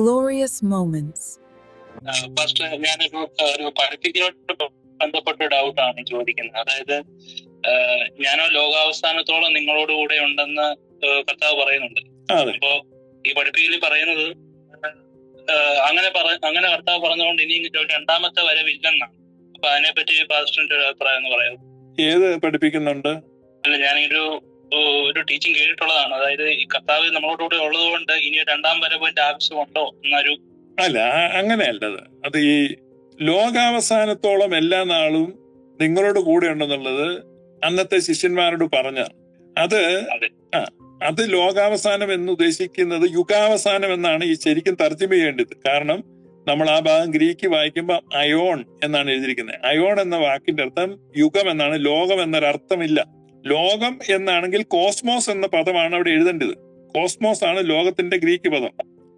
glorious moments. First ഞാനൊരു ആ, ഒരു പഠിപ്പിക്കലോട്ട് ബന്ധപ്പെട്ട ഡൗട്ടാണ് ചോദിക്കുന്നത്. അതായത് ആ, ഞാനോ ലോകാവസാനത്തോളം നിങ്ങളോട് കൂടെ ഉണ്ടെന്ന് കർത്താവ് പറയുന്നുണ്ട്. അപ്പോ ഈ പഠിപ്പിക്കൽ പറയുന്നത് അങ്ങനെ അങ്ങനെ കർത്താവ് പറഞ്ഞുകൊണ്ട് ഇനി രണ്ടാമത്തെ വരവില്ലെന്നാണ്. അപ്പൊ അതിനെപ്പറ്റി പാസ്റ്ററിന്റെ ഒരു അഭിപ്രായം എന്ന് പറയാം ഏത് പഠിപ്പിക്കുന്നുണ്ട്? അല്ല ഞാനൊരു ഒരു ടീച്ചിങ് കേട്ടിട്ടുള്ളതാണ്. അതായത് ഈ കർത്താവ് നമ്മളോട് കൂടെ ഉള്ളത് കൊണ്ട് ഇനി രണ്ടാം വരവിന്റെ ആവശ്യമുണ്ടോ എന്നൊരു അല്ല അങ്ങനെയല്ലത് അത്. ഈ ലോകാവസാനത്തോളം എല്ലാ നാളും നിങ്ങളോട് കൂടെ ഉണ്ടെന്നുള്ളത് അന്നത്തെ ശിഷ്യന്മാരോട് പറഞ്ഞ അത് ആ അത് ലോകാവസാനം എന്ന് ഉദ്ദേശിക്കുന്നത് യുഗാവസാനം എന്നാണ് ഈ ശരിക്കും തർജമ ചെയ്യേണ്ടത്. കാരണം നമ്മൾ ആ ഭാഗം ഗ്രീക്ക് വായിക്കുമ്പോൾ അയോൺ എന്നാണ് എഴുതിയിരിക്കുന്നത്. അയോൺ എന്ന വാക്കിന്റെ അർത്ഥം യുഗം എന്നാണ് ലോകം എന്നൊരർത്ഥമില്ല. ലോകം എന്നാണെങ്കിൽ കോസ്മോസ് എന്ന പദമാണ് അവിടെ എഴുതേണ്ടത്. കോസ്മോസ് ആണ് ലോകത്തിന്റെ ഗ്രീക്ക് പദം.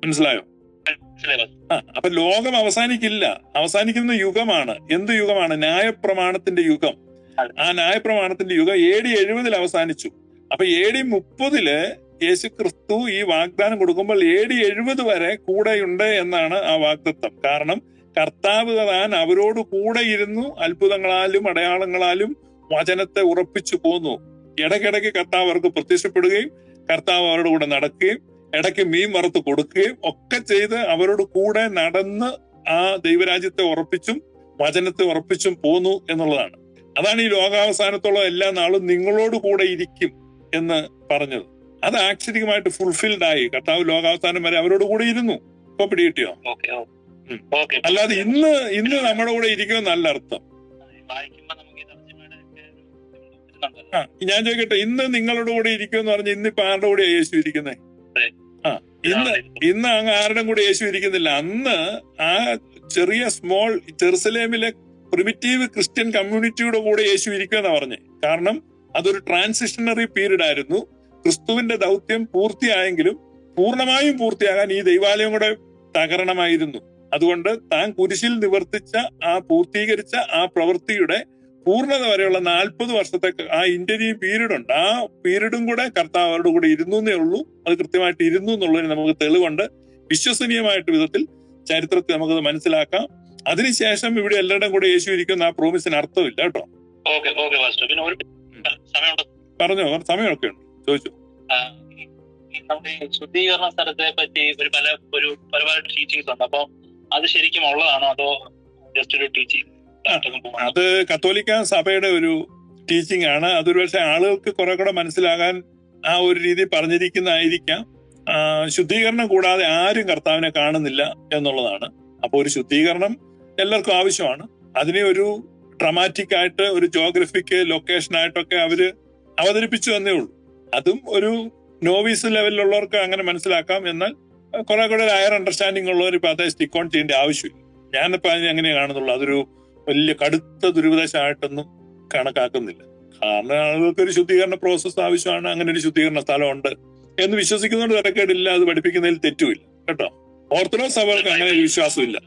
മനസ്സിലായോ? ആ അപ്പൊ ലോകം അവസാനിക്കില്ല. അവസാനിക്കുന്ന യുഗമാണ്. എന്ത് യുഗമാണ്? ന്യായപ്രമാണത്തിന്റെ യുഗം. ആ ന്യായപ്രമാണത്തിന്റെ യുഗം എ ഡി എഴുപതിൽ അവസാനിച്ചു. അപ്പൊ എ ഡി മുപ്പതിൽ യേശു ക്രിസ്തു ഈ വാഗ്ദാനം കൊടുക്കുമ്പോൾ എ ഡി എഴുപത് വരെ കൂടെയുണ്ട് എന്നാണ് ആ വാഗ്ദത്വം കാരണം കർത്താവ് താൻ അവരോട് കൂടെ ഇരുന്നു അത്ഭുതങ്ങളാലും അടയാളങ്ങളാലും വചനത്തെ ഉറപ്പിച്ചു പോന്നു. ഇടയ്ക്കിടയ്ക്ക് കർത്താവ് അവർക്ക് പ്രത്യക്ഷപ്പെടുകയും കർത്താവ് അവരുടെ കൂടെ നടക്കുകയും ഇടയ്ക്ക് മീൻ വറുത്ത് കൊടുക്കുകയും ഒക്കെ ചെയ്ത് അവരോട് കൂടെ നടന്ന് ആ ദൈവരാജ്യത്തെ ഉറപ്പിച്ചും വചനത്തെ ഉറപ്പിച്ചും പോന്നു എന്നുള്ളതാണ്. അതാണ് ഈ ലോകാവസാനത്തോളം എല്ലാ നാളും നിങ്ങളോട് കൂടെ ഇരിക്കും എന്ന് പറഞ്ഞത്. അത് ആക്ഷരികമായിട്ട് ഫുൾഫിൽഡ് ആയി. കർത്താവ് ലോകാവസാനം വരെ അവരോട് കൂടെ ഇരുന്നു. ഇപ്പൊ പിടികിട്ടിയോ. അല്ലാതെ ഇന്ന് ഇന്ന് നമ്മുടെ കൂടെ ഇരിക്കുമെന്നല്ല അർത്ഥം. ആ ഞാൻ ചോദിക്കട്ടെ ഇന്ന് നിങ്ങളുടെ കൂടെ ഇരിക്കുമെന്ന് പറഞ്ഞ് ഇന്നിപ്പോ ആരുടെ കൂടെ യേശു ഇരിക്കുന്നേ. ആ ഇന്ന് ഇന്ന് അങ്ങ് ആരുടെ കൂടെ യേശു ഇരിക്കുന്നില്ല? അന്ന് ആ ചെറിയ സ്മോൾ ജെറുസലേമിലെ പ്രിമിറ്റീവ് ക്രിസ്ത്യൻ കമ്മ്യൂണിറ്റിയുടെ കൂടെ യേശു ഇരിക്കുമെന്നാ പറഞ്ഞേ. കാരണം അതൊരു ട്രാൻസിഷണറി പീരീഡ് ആയിരുന്നു. ക്രിസ്തുവിന്റെ ദൗത്യം പൂർത്തിയായെങ്കിലും പൂർണമായും പൂർത്തിയാകാൻ ഈ ദൈവാലയം കൂടെ തകരണമായിരുന്നു. അതുകൊണ്ട് താൻ കുരിശിൽ നിവർത്തിച്ച ആ പൂർത്തീകരിച്ച ആ പ്രവൃത്തിയുടെ പൂർണത വരെയുള്ള നാൽപ്പത് വർഷത്തെ ആ ഇന്റർവ്യൂ പീരീഡ് ഉണ്ട് ആ പീരീഡും കൂടെ കർത്താവ് അവരുടെ കൂടെ ഇരുന്നു എന്നേ ഉള്ളൂ. അത് കൃത്യമായിട്ട് ഇരുന്നു എന്നുള്ളതിന് നമുക്ക് തെളിവുണ്ട്. വിശ്വസനീയമായിട്ട് വിധത്തിൽ ചരിത്രത്തെ നമുക്കത് മനസ്സിലാക്കാം. അതിനുശേഷം ഇവിടെ എല്ലാവരുടെയും കൂടെ യേശു ഇരിക്കുന്ന ആ പ്രോമിസിന് അർത്ഥമില്ല കേട്ടോ. പറഞ്ഞോ സമയമൊക്കെ ഉണ്ട്. ചോദിച്ചു. നമ്മുടെ ശുദ്ധീകരണ സ്ഥലത്തെ പറ്റി ഒരു പല ഒരു പല പല ടീച്ചിങ്സ് ഉണ്ട്. അപ്പൊ അത് ശരിക്കും ഉള്ളതാണോ അതോ ജസ്റ്റ് ഒരു ടീച്ചിങ് അത് കത്തോലിക്ക സഭയുടെ ഒരു ടീച്ചിങ് ആണ്. അതൊരു പക്ഷെ ആളുകൾക്ക് കുറെ കൂടെ മനസ്സിലാകാൻ ആ ഒരു രീതി പറഞ്ഞിരിക്കുന്നതായിരിക്കാം. ശുദ്ധീകരണം കൂടാതെ ആരും കർത്താവിനെ കാണുന്നില്ല എന്നുള്ളതാണ്. അപ്പോൾ ഒരു ശുദ്ധീകരണം എല്ലാവർക്കും ആവശ്യമാണ്. അതിനെ ഒരു ഡ്രമാറ്റിക് ആയിട്ട് ഒരു ജോഗ്രഫിക്ക് ലൊക്കേഷൻ ആയിട്ടൊക്കെ അവർ അവതരിപ്പിച്ചു തന്നേ ഉള്ളൂ. അതും ഒരു നോവീസ് ലെവലിലുള്ളവർക്ക് അങ്ങനെ മനസ്സിലാക്കാം. എന്നാൽ കുറെ കൂടെ ഹയർ അണ്ടർസ്റ്റാൻഡിംഗ് ഉള്ളവർ ഇപ്പൊ അതേ സ്റ്റിക്ക് ഓൺ ചെയ്യേണ്ട ആവശ്യമില്ല. ഞാനിപ്പോ അതിനെ അങ്ങനെ കാണുന്നുള്ളൂ? അതൊരു വലിയ കടുത്ത ദുരിതശമായിട്ടൊന്നും കണക്കാക്കുന്നില്ല. കാരണം ആളുകൾക്ക് ഒരു ശുദ്ധീകരണ പ്രോസസ്സ് ആവശ്യമാണ് അങ്ങനെ ഒരു ശുദ്ധീകരണ സ്ഥലമുണ്ട് എന്ന് വിശ്വസിക്കുന്നതുകൊണ്ട് തിരക്കേടില്ല അത് പഠിപ്പിക്കുന്നതിൽ തെറ്റുമില്ല. കേട്ടോ? ഓർത്തഡോക്സ് സഭകൾക്ക് അങ്ങനെ ഒരു വിശ്വാസമില്ല?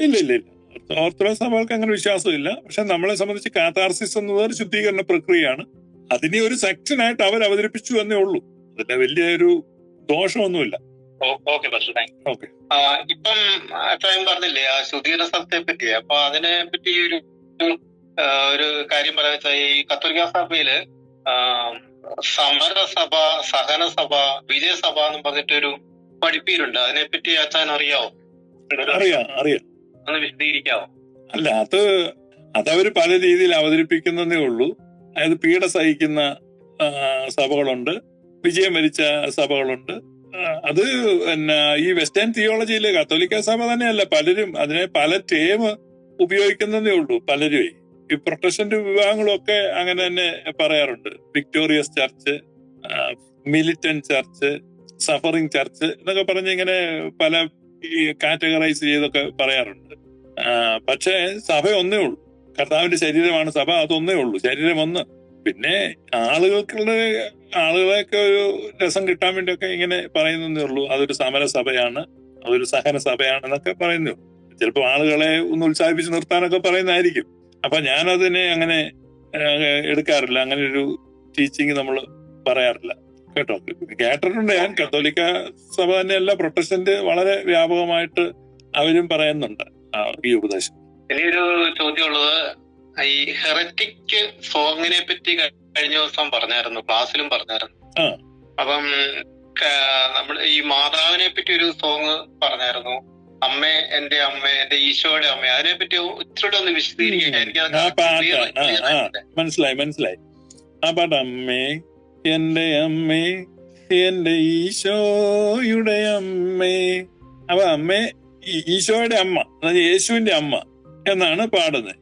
ഇല്ല ഇല്ല ഇല്ല. ഓർത്തഡോക്സ് സഭകൾക്ക് അങ്ങനെ വിശ്വാസമില്ല. പക്ഷെ നമ്മളെ സംബന്ധിച്ച് കാത്താർസിസ് എന്നത് ഒരു ശുദ്ധീകരണ പ്രക്രിയയാണ്. അതിനെ ഒരു സെക്ഷനായിട്ട് അവർ അവതരിപ്പിച്ചു എന്നേ ഉള്ളൂ. അതിന്റെ വലിയൊരു ദോഷമൊന്നുമില്ല. Okay bus thank okay. ഇപ്പം അത്രയും പറഞ്ഞില്ലേ ആ ശുദ്ധീകരണ സ്ഥലത്തെ പറ്റി അപ്പൊ അതിനെ പറ്റി ഒരു ഒരു കാര്യം പറയാ വെച്ചാൽ ഈ കത്തോലിക്ക സഭയിൽ സമരസഭ സഹനസഭ വിജയസഭ എന്ന് പറഞ്ഞിട്ടൊരു പഠിപ്പീരുണ്ട്. അതിനെപ്പറ്റി അച്ഛൻ അറിയാവോ? അറിയാം അറിയാം. ഒന്ന് വിശദീകരിക്കാവോ? അല്ല അത് അതവര് പല രീതിയിൽ അവതരിപ്പിക്കുന്നതേ ഉള്ളൂ. അതായത് പീഡ സഹിക്കുന്ന സഭകളുണ്ട്. വിജയം വരിച്ച സഭകളുണ്ട്. അത് പിന്നെ ഈ വെസ്റ്റേൺ തിയോളജിയിലെ കത്തോലിക്ക സഭ തന്നെയല്ല പലരും അതിനെ പല ടേം ഉപയോഗിക്കുന്നതേ ഉള്ളൂ പലരും. ഈ പ്രൊട്ടസ്റ്റന്റ് വിഭാഗങ്ങളും ഒക്കെ അങ്ങനെ തന്നെ പറയാറുണ്ട്. Victorious church militant church suffering church എന്നൊക്കെ പറഞ്ഞ് ഇങ്ങനെ പല ഈ കാറ്റഗറൈസ് ചെയ്തൊക്കെ പറയാറുണ്ട്. പക്ഷേ സഭ ഒന്നേ ഉള്ളൂ. കർത്താവിന്റെ ശരീരമാണ് സഭ അതൊന്നേ ഉള്ളൂ. ശരീരം ഒന്ന്. പിന്നെ ആളുകൾക്കുള്ള ആളുകളെയൊക്കെ ഒരു രസം കിട്ടാൻ വേണ്ടിയൊക്കെ ഇങ്ങനെ പറയുന്നേ ഉള്ളൂ. അതൊരു സമര സഭയാണ് അതൊരു സഹന സഭയാണെന്നൊക്കെ പറയുന്നു. ചിലപ്പോൾ ആളുകളെ ഒന്ന് ഉത്സാഹിപ്പിച്ച് നിർത്താനൊക്കെ പറയുന്നതായിരിക്കും. അപ്പൊ ഞാനതിനെ അങ്ങനെ എടുക്കാറില്ല. അങ്ങനെ ഒരു ടീച്ചിങ് നമ്മൾ പറയാറില്ല. കേട്ടോ? കേട്ടിട്ടുണ്ട് ഞാൻ. കത്തോലിക്ക സഭ തന്നെയല്ല പ്രൊട്ടസ്റ്റന്റ് വളരെ വ്യാപകമായിട്ട് അവരും പറയുന്നുണ്ട്. ഈ ഉപദേശം. ഇനിയൊരു ചോദ്യമുള്ളത് ഈ ഹെററ്റിക് സോങ്ങിനെ പറ്റി കഴിഞ്ഞ ദിവസം പറഞ്ഞായിരുന്നു ക്ലാസ്സിലും പറഞ്ഞായിരുന്നു. അപ്പം നമ്മൾ ഈ മാതാവിനെ പറ്റി ഒരു സോങ് പറഞ്ഞായിരുന്നു അമ്മ എന്റെ അമ്മ എന്റെ ഈശോയുടെ അമ്മ അതിനെ പറ്റി ഇച്ചിരി ഒന്ന് എനിക്ക്. ആയിട്ടില്ല. മനസ്സിലായി മനസ്സിലായി ആ പാട്ട് അമ്മേ എന്റെ അമ്മേ എന്റെ ഈശോയുടെ അമ്മേ അപ്പൊ അമ്മേ ഈശോയുടെ അമ്മ അതായത് യേശുവിന്റെ അമ്മ എന്നാണ് പാടുന്നത്.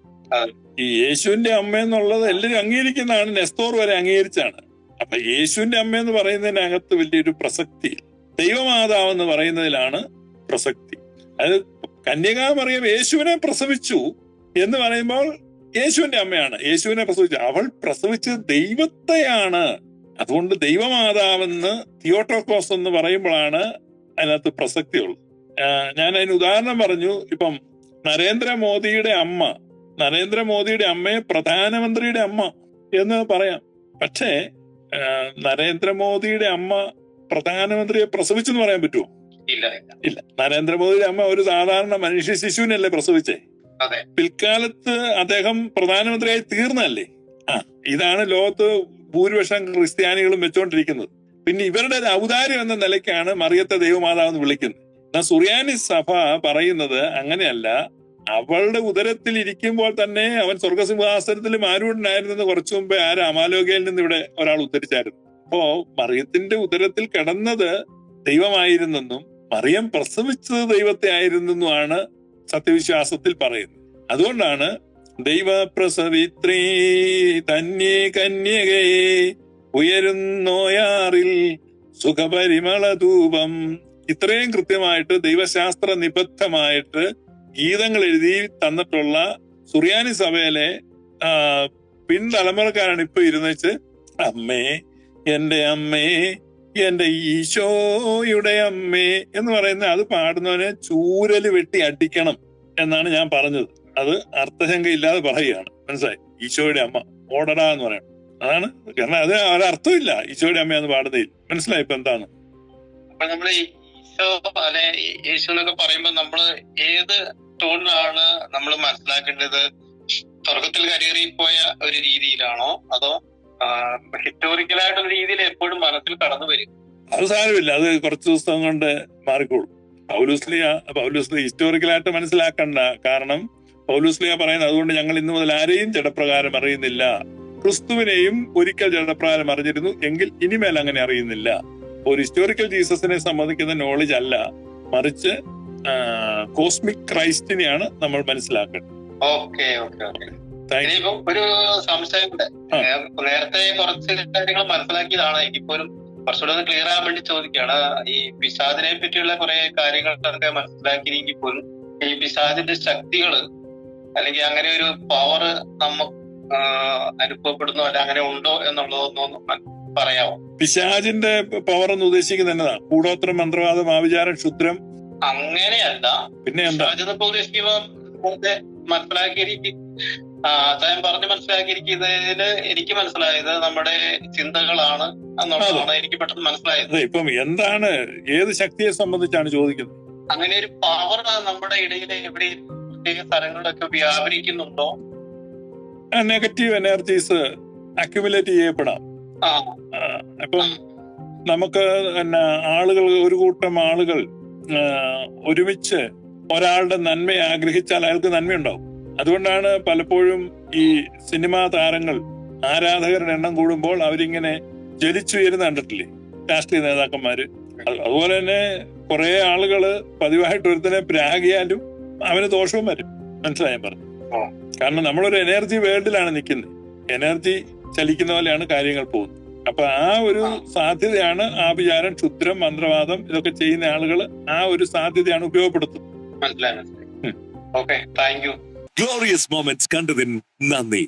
ഈ യേശുവിന്റെ അമ്മ എന്നുള്ളത് എല്ലാവരും അംഗീകരിക്കുന്നതാണ്. നെസ്തോർ വരെ അംഗീകരിച്ചാണ്. അപ്പൊ യേശുവിന്റെ അമ്മ എന്ന് പറയുന്നതിനകത്ത് വലിയൊരു പ്രസക്തി. ദൈവമാതാവ് എന്ന് പറയുന്നതിലാണ് പ്രസക്തി. അത് കന്യകാമറിയം യേശുവിനെ പ്രസവിച്ചു എന്ന് പറയുമ്പോൾ യേശുവിന്റെ അമ്മയാണ്. യേശുവിനെ പ്രസവിച്ചു. അവൾ പ്രസവിച്ചത് ദൈവത്തെയാണ്. അതുകൊണ്ട് ദൈവമാതാവെന്ന് തിയോട്ടോക്കോസ് എന്ന് പറയുമ്പോഴാണ് അതിനകത്ത് പ്രസക്തിയുള്ളത്. ഞാൻ അതിന് ഉദാഹരണം പറഞ്ഞു. ഇപ്പം നരേന്ദ്രമോദിയുടെ അമ്മ നരേന്ദ്രമോദിയുടെ അമ്മയെ പ്രധാനമന്ത്രിയുടെ അമ്മ എന്ന് പറയാം. പക്ഷേ നരേന്ദ്രമോദിയുടെ അമ്മ പ്രധാനമന്ത്രിയെ പ്രസവിച്ചെന്ന് പറയാൻ പറ്റുമോ ഇല്ല ഇല്ല. നരേന്ദ്രമോദിയുടെ അമ്മ ഒരു സാധാരണ മനുഷ്യ ശിശുവിനല്ലേ പ്രസവിച്ചേ. പിൽക്കാലത്ത് അദ്ദേഹം പ്രധാനമന്ത്രിയായി തീർന്നല്ലേ ആ ഇതാണ് ലോകത്ത് ഭൂരിപക്ഷം ക്രിസ്ത്യാനികളും വെച്ചുകൊണ്ടിരിക്കുന്നത് പിന്നെ ഇവരുടെ ഒരു ഔദാര്യം എന്ന നിലയ്ക്കാണ് മറിയത്തെ ദൈവമാതാവ് എന്ന് വിളിക്കുന്നത്. എന്നാൽ സുറിയാനി സഭ പറയുന്നത് അങ്ങനെയല്ല. അവളുടെ ഉദരത്തിൽ ഇരിക്കുമ്പോൾ തന്നെ അവൻ സ്വർഗസിംഹാസനത്തിലും ആരൂഢനായിരുന്നെന്ന് കുറച്ചു മുമ്പേ ആ രാമാലോകയിൽ നിന്ന് ഇവിടെ ഒരാൾ ഉദ്ധരിച്ചായിരുന്നു. അപ്പോ മറിയത്തിന്റെ ഉദരത്തിൽ കിടന്നത് ദൈവമായിരുന്നെന്നും മറിയം പ്രസവിച്ചത് ദൈവത്തെ ആയിരുന്നെന്നുമാണ് സത്യവിശ്വാസത്തിൽ പറയുന്നത്. അതുകൊണ്ടാണ് ദൈവപ്രസവിത്രീ തന്നെ കന്യകയെ ഉയരുന്നോയാറിൽ സുഖപരിമള ധൂപം ഇത്രയും കൃത്യമായിട്ട് ദൈവശാസ്ത്ര നിബദ്ധമായിട്ട് ഗീതങ്ങൾ എഴുതി തന്നിട്ടുള്ള സുറിയാനി സഭയിലെ പിൻതലമുറക്കാരാണ് ഇപ്പൊ ഇരുന്നിച്ച് അമ്മേ എന്റെ അമ്മേ എന്റെ ഈശോയുടെ അമ്മേ എന്ന് പറയുന്ന അത് പാടുന്നവനെ ചൂരൽ വെട്ടി അടിക്കണം എന്നാണ് ഞാൻ പറഞ്ഞത്. അത് അർത്ഥശങ്ക ഇല്ലാതെ പറയുകയാണ്. മനസ്സിലായി? ഈശോയുടെ അമ്മ. ഓടടാ എന്ന് പറയണം. അതാണ് കാരണം അത് ഒരർത്ഥമില്ല ഈശോയുടെ അമ്മ എന്ന് പാടുന്നതിൽ. മനസ്സിലായി ഇപ്പൊ എന്താണ്? അപ്പൊ നമ്മൾ ഈശോ അല്ലെ യേശു എന്നൊക്കെ പറയുമ്പോ നമ്മൾ ഏത് ടോണിലാണ് നമ്മൾ മനസ്സിലാക്കേണ്ടത്. സ്വർഗത്തിൽ പോയ ഒരു രീതിയിലാണോ? അതോ ഹിസ്റ്റോറിക്കലായിട്ടുള്ള രീതിയിൽ എപ്പോഴും മനസ്സിൽ കടന്നു വരും? അത് സാരമില്ല. അത് കുറച്ച് ദിവസം കൊണ്ട് മാറിക്കോളും. പൗലൂസ്ലിയ പൗലൂസ്ലി ഹിസ്റ്റോറിക്കലായിട്ട് മനസ്സിലാക്കണ്ട കാരണം പൗലൂസ്ലിയ പറയുന്നത് അതുകൊണ്ട് ഞങ്ങൾ ഇന്നു മുതൽ ആരെയും ജഡപ്രകാരം അറിയുന്നില്ല. ക്രിസ്തുവിനെയും ഒരിക്കൽ ജഡപ്രകാരം അറിഞ്ഞിരുന്നു എങ്കിൽ ഇനിമേൽ അങ്ങനെ അറിയുന്നില്ല. ഒരു ഹിസ്റ്റോറിക്കൽ ജീസസിനെ സംബന്ധിക്കുന്ന നോളജ് അല്ല. മറിച്ച് കോസ്മിക് ക്രൈസ്റ്റിനെയാണ് നമ്മൾ മനസ്സിലാക്കേണ്ടത്. Okay okay okay. ഇനിയിപ്പോ ഒരു സംശയം ഉണ്ട് നേരത്തെ കുറച്ച് കാര്യങ്ങൾ മനസ്സിലാക്കിയതാണ്. എനിക്കിപ്പോഴും കുറച്ചുകൂടെ ഒന്ന് ക്ലിയർ ആകാൻ വേണ്ടി ചോദിക്കുകയാണ്. ഈ പിശാദിനെ പറ്റിയുള്ള കുറെ കാര്യങ്ങൾ ഒക്കെ മനസ്സിലാക്കിയെങ്കിൽ പോലും ഈ പിശാദിന്റെ ശക്തികൾ അല്ലെങ്കിൽ അങ്ങനെ ഒരു പവർ നമുക്ക് അനുഭവപ്പെടുന്നോ അല്ല അങ്ങനെ ഉണ്ടോ എന്നുള്ളതൊന്നും പറയാമോ പിശാജിന്റെ പവർ എന്ന് ഉദ്ദേശിക്കുന്നത് എന്നതാ കൂടോത്രം മന്ത്രവാദം ആവിചാരം ക്ഷുദ്രം അങ്ങനെയല്ല. പിന്നെ മനസ്സിലാക്കിയിരിക്കും അദ്ദേഹം പറഞ്ഞ് മനസ്സിലാക്കിയിരിക്കുന്നതിന് എനിക്ക് മനസ്സിലായത് നമ്മുടെ ചിന്തകളാണ് എന്നുള്ളതാണ് എനിക്ക് പെട്ടെന്ന് മനസ്സിലായത്. ഇപ്പം എന്താണ് ഏത് ശക്തിയെ സംബന്ധിച്ചാണ് ചോദിക്കുന്നത്? അങ്ങനെ ഒരു പവർ നമ്മുടെ ഇടയിൽ എവിടെ പ്രത്യേക സ്ഥലങ്ങളിലൊക്കെ വ്യാപരിക്കുന്നുണ്ടോ? നെഗറ്റീവ് എനർജീസ് അക്യുമുലേറ്റ് ചെയ്യപ്പെടാം. ഇപ്പം നമുക്ക് പിന്നെ ആളുകൾ ഒരു കൂട്ടം ആളുകൾ ഒരുമിച്ച് ഒരാളുടെ നന്മ ആഗ്രഹിച്ചാൽ അയാൾക്ക് നന്മയുണ്ടാവും. അതുകൊണ്ടാണ് പലപ്പോഴും ഈ സിനിമാ താരങ്ങൾ ആരാധകരുടെ എണ്ണം കൂടുമ്പോൾ അവരിങ്ങനെ ജലിച്ചുയരുന്ന കണ്ടിട്ടില്ലേ? രാഷ്ട്രീയ നേതാക്കന്മാര്. അതുപോലെ തന്നെ കുറെ ആളുകൾ പതിവായിട്ട് ഒരുത്തനെ പ്രാഗിയാലും അവന് ദോഷവും വരും. മനസ്സിലായാൻ പറഞ്ഞു. കാരണം നമ്മളൊരു എനർജി വേൾഡിലാണ് നിൽക്കുന്നത്. എനർജി ചലിക്കുന്ന പോലെയാണ് കാര്യങ്ങൾ പോകുന്നത്. അപ്പൊ ആ ഒരു ആ. സാധ്യതയാണ് ആഭിചാരം ക്ഷുദ്രം മന്ത്രവാദം ഇതൊക്കെ ചെയ്യുന്ന ആളുകൾ ആ ഒരു സാധ്യതയാണ് ഉപയോഗപ്പെടുത്തുന്നത് മനസ്സിലായി. Okay thank you glorious moments കണ്ടതിന് നന്ദി